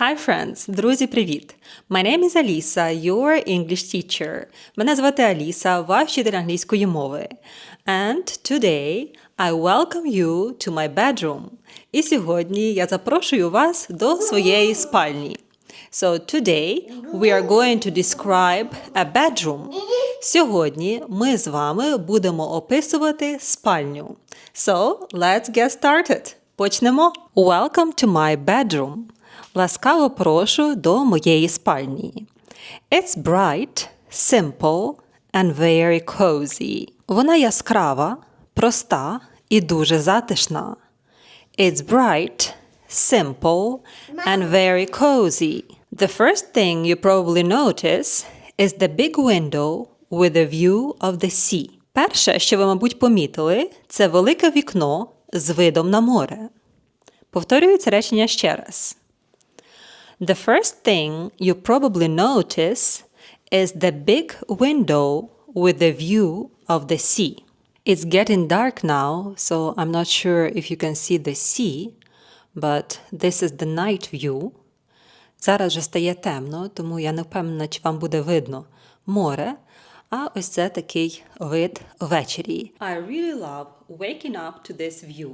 Hi friends! Друзі, привіт! My name is Alisa, your English teacher. Мене звати Аліса, ваш вчитель англійської мови. And today I welcome you to my bedroom. І сьогодні я запрошую вас до своєї спальні. So today we are going to describe a bedroom. Сьогодні ми з вами будемо описувати спальню. So let's get started. Почнемо. Welcome to my bedroom. Ласкаво прошу до моєї спальні. It's bright, simple and very cozy. Вона яскрава, проста і дуже затишна. It's bright, simple and very cozy. The first thing you probably notice is the big window with a view of the sea. Перше, що ви, мабуть, помітили, це велике вікно з видом на море. Повторюю це речення ще раз. The first thing you probably notice is the big window with the view of the sea. It's getting dark now, so I'm not sure if you can see the sea, but this is the night view. Зараз вже стає темно, тому я не впевнена, чи вам буде видно море. А ось це такий вид ввечері. I really love waking up to this view.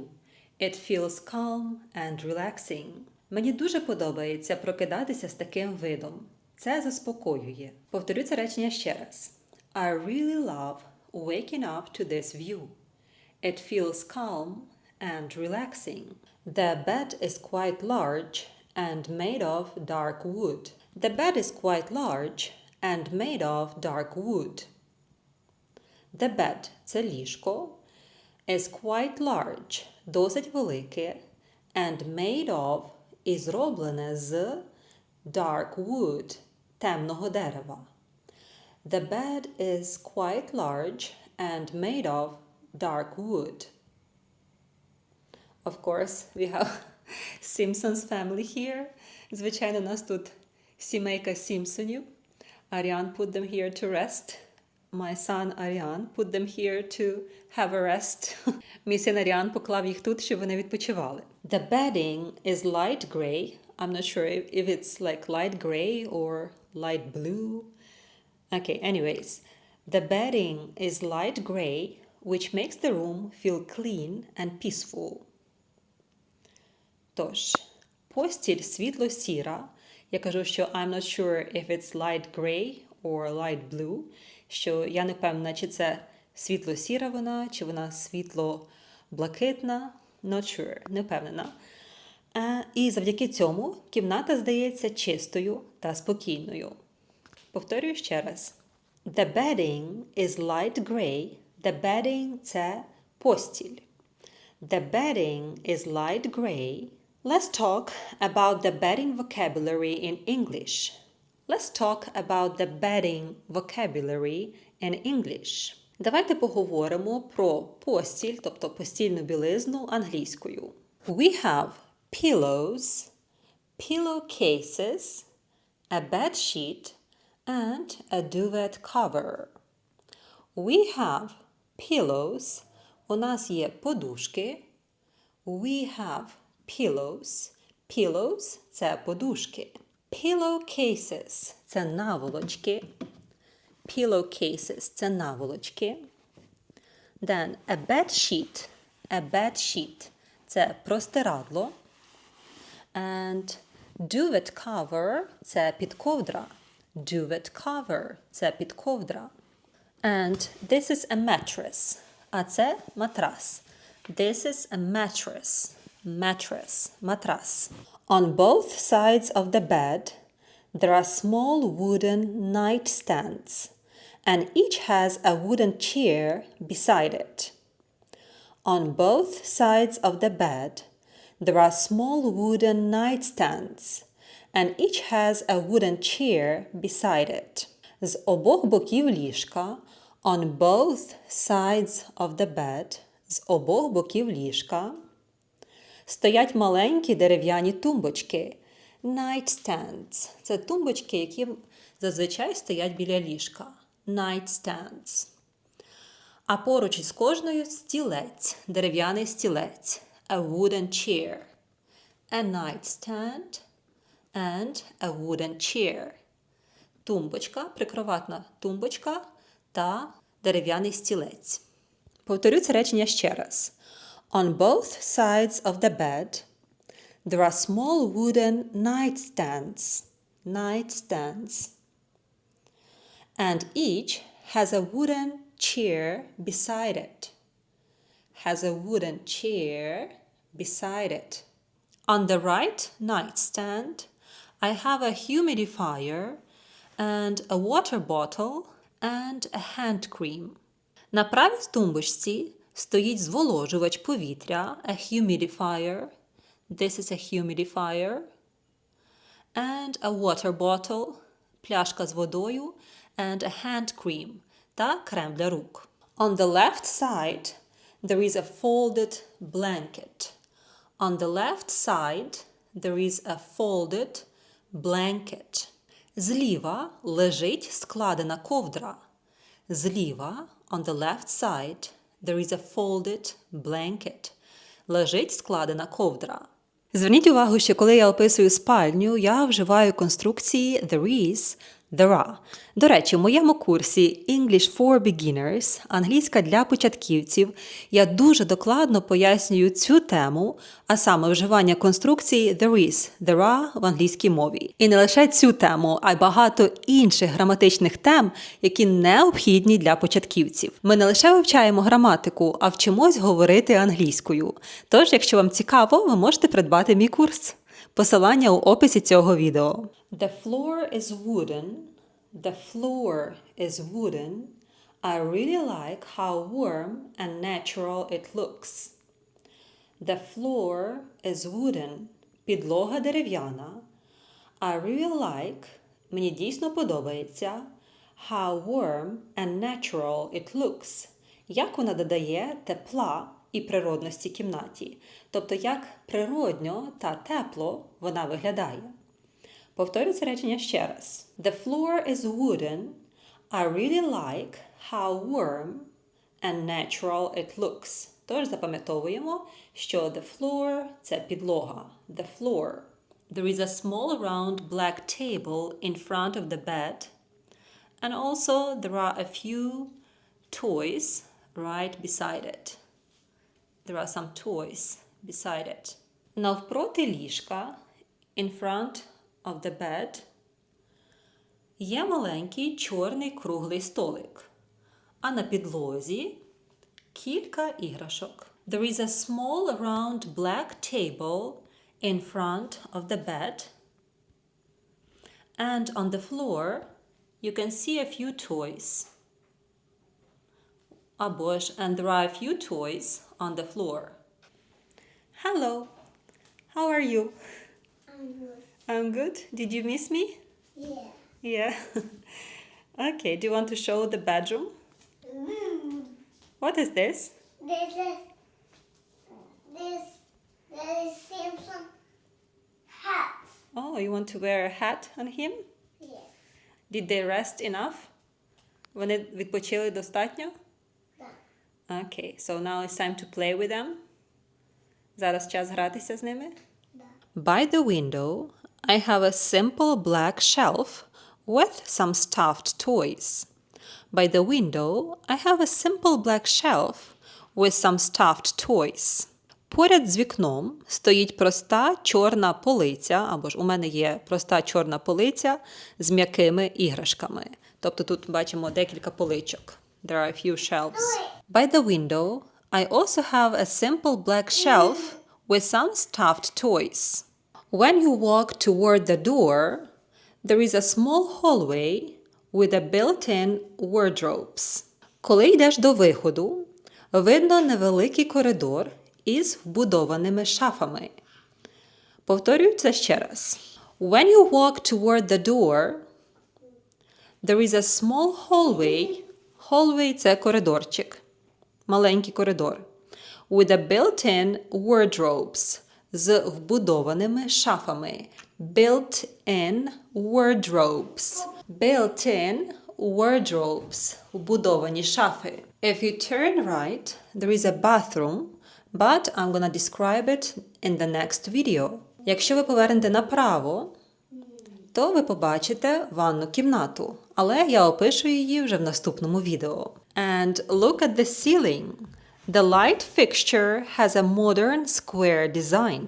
It feels calm and relaxing. Мені дуже подобається прокидатися з таким видом. Це заспокоює. Повторю це речення ще раз. I really love waking up to this view. It feels calm and relaxing. The bed is quite large and made of dark wood. The bed is quite large and made of dark wood. The bed – це ліжко. Is quite large – досить велике. And made of – і зроблене з dark wood – темного дерева. The bed is quite large and made of dark wood. Of course, we have Simpsons family here. Звичайно, у нас тут сімейка Сімпсонів. Ariane put them here to rest. My son Ariane put them here to have a rest. Мій син Аріан поклав їх тут, щоб вони відпочивали. The bedding is light gray. I'm not sure if, if it's like light gray or light blue. Okay, anyways. The bedding is light gray, which makes the room feel clean and peaceful. Тож, постіль світло-сіра. Я кажу, що I'm not sure if it's light gray or light blue, Що я не певна, чи це світло-сіра вона, чи вона світло-блакитна. Not sure, не впевнена. І завдяки цьому кімната здається чистою та спокійною. Повторюю ще раз. The bedding is light gray. The bedding – це постіль. The bedding is light gray. Let's talk about the bedding vocabulary in English. Let's talk about the bedding vocabulary in English. Давайте поговоримо про постіль, тобто постільну білизну англійською. We have pillows, pillowcases, a bed sheet, and a duvet cover. We have pillows. У нас є подушки. We have pillows. Pillows – це подушки. Pillowcases – це наволочки. Pillowcases – це наволочки. Then a bed sheet. A bed sheet – це простирадло. And duvet cover – це підковдра. Duvet cover – це підковдра. And this is a mattress. А це матрас. This is a mattress. Mattress. Матрас. On both sides of the bed, there are small wooden nightstands, and each has a wooden chair beside it. On both sides of the bed, there are small wooden nightstands, and each has a wooden chair beside it. З обох боків ліжка, on both sides of the bed, з обох боків ліжка, стоять маленькі дерев'яні тумбочки. Nightstands – це тумбочки, які зазвичай стоять біля ліжка. Nightstands. А поруч із кожною стілець, дерев'яний стілець. A wooden chair. A nightstand. and a wooden chair. Тумбочка, прикроватна тумбочка та дерев'яний стілець. Повторю це речення ще раз. On both sides of the bed there are small wooden nightstands. Nightstands. And each has a wooden chair beside it. Has a wooden chair beside it. On the right nightstand, I have a humidifier and a water bottle and a hand cream. На правій тумбочці стоїть зволожувач повітря, a humidifier. This is a humidifier. And a water bottle, пляшка з водою, and a hand cream та крем для рук. On the left side, there is a folded blanket. On the left side, there is a folded blanket. Зліва лежить складена ковдра. Зліва, on the left side, there is a folded blanket. Лежить складена ковдра. Зверніть увагу, що коли я описую спальню, я вживаю конструкції there is, there are. До речі, в моєму курсі English for Beginners, англійська для початківців, я дуже докладно пояснюю цю тему, а саме вживання конструкції there is, there are в англійській мові. І не лише цю тему, а й багато інших граматичних тем, які необхідні для початківців. Ми не лише вивчаємо граматику, а вчимось говорити англійською. Тож, якщо вам цікаво, ви можете придбати мій курс. Посилання у описі цього відео. The floor is wooden. The floor is wooden. I really like how warm and natural it looks. The floor is wooden. Підлога дерев'яна. I really like. Мені дійсно подобається. How warm and natural it looks. Як вона додає тепла і природності кімнаті. Тобто, як природньо та тепло вона виглядає. Повторю це речення ще раз. The floor is wooden. I really like how warm and natural it looks. Тож запам'ятовуємо, що the floor – це підлога. The floor. There is a small round black table in front of the bed. And also there are a few toys right beside it. There are some toys beside it. Навпроти ліжка, in front of the bed, є маленький чорний круглий столик. А на підлозі кілька іграшок. There is a small round black table in front of the bed. And on the floor, you can see a few toys. Або ж, and there are a few toys on the floor. Hello. How are you? I'm good. I'm good. Did you miss me? Yeah. Yeah. okay, do you want to show the bedroom? Mm. What is this? This is this this is Simpson hat. Oh, you want to wear a hat on him? Yeah. Did they rest enough? Вони відпочили достатньо? Okay, so now it's time to play with them. Зараз час гратися з ними. By the window, I have a simple black shelf with some stuffed toys. By the window, I have a simple black shelf with some stuffed toys. Поряд з вікном стоїть проста чорна полиця, або ж у мене є проста чорна полиця з м'якими іграшками. Тобто тут бачимо декілька поличок. There are a few shelves. By the window, I also have a simple black shelf with some stuffed toys. When you walk toward the door, there is a small hallway with a built-in wardrobes. Коли йдеш до виходу, видно невеликий коридор із вбудованими шафами. Повторюю це ще раз. When you walk toward the door, there is a small hallway. Hallway – це коридорчик. Маленький коридор. With a built-in wardrobes. З вбудованими шафами. Built-in wardrobes. Built-in wardrobes. Вбудовані шафи. If you turn right, there is a bathroom, but I'm gonna describe it in the next video. Якщо ви повернете направо, то ви побачите ванну кімнату, але я опишу її вже в наступному відео. And look at the ceiling. The light fixture has a modern square design.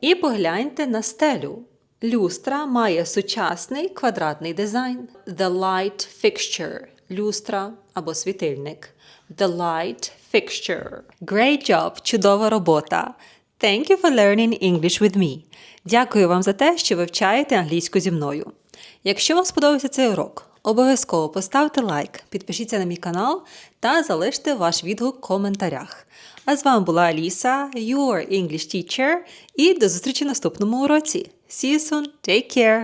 І погляньте на стелю. Люстра має сучасний квадратний дизайн. The light fixture – люстра або світильник. The light fixture. Great job! Чудова робота! Thank you for learning English with me. Дякую вам за те, що вивчаєте англійську зі мною. Якщо вам сподобався цей урок, обов'язково поставте лайк, підпишіться на мій канал та залиште ваш відгук в коментарях. А з вами була Аліса, your English teacher, і до зустрічі в наступному уроці. See you soon, take care!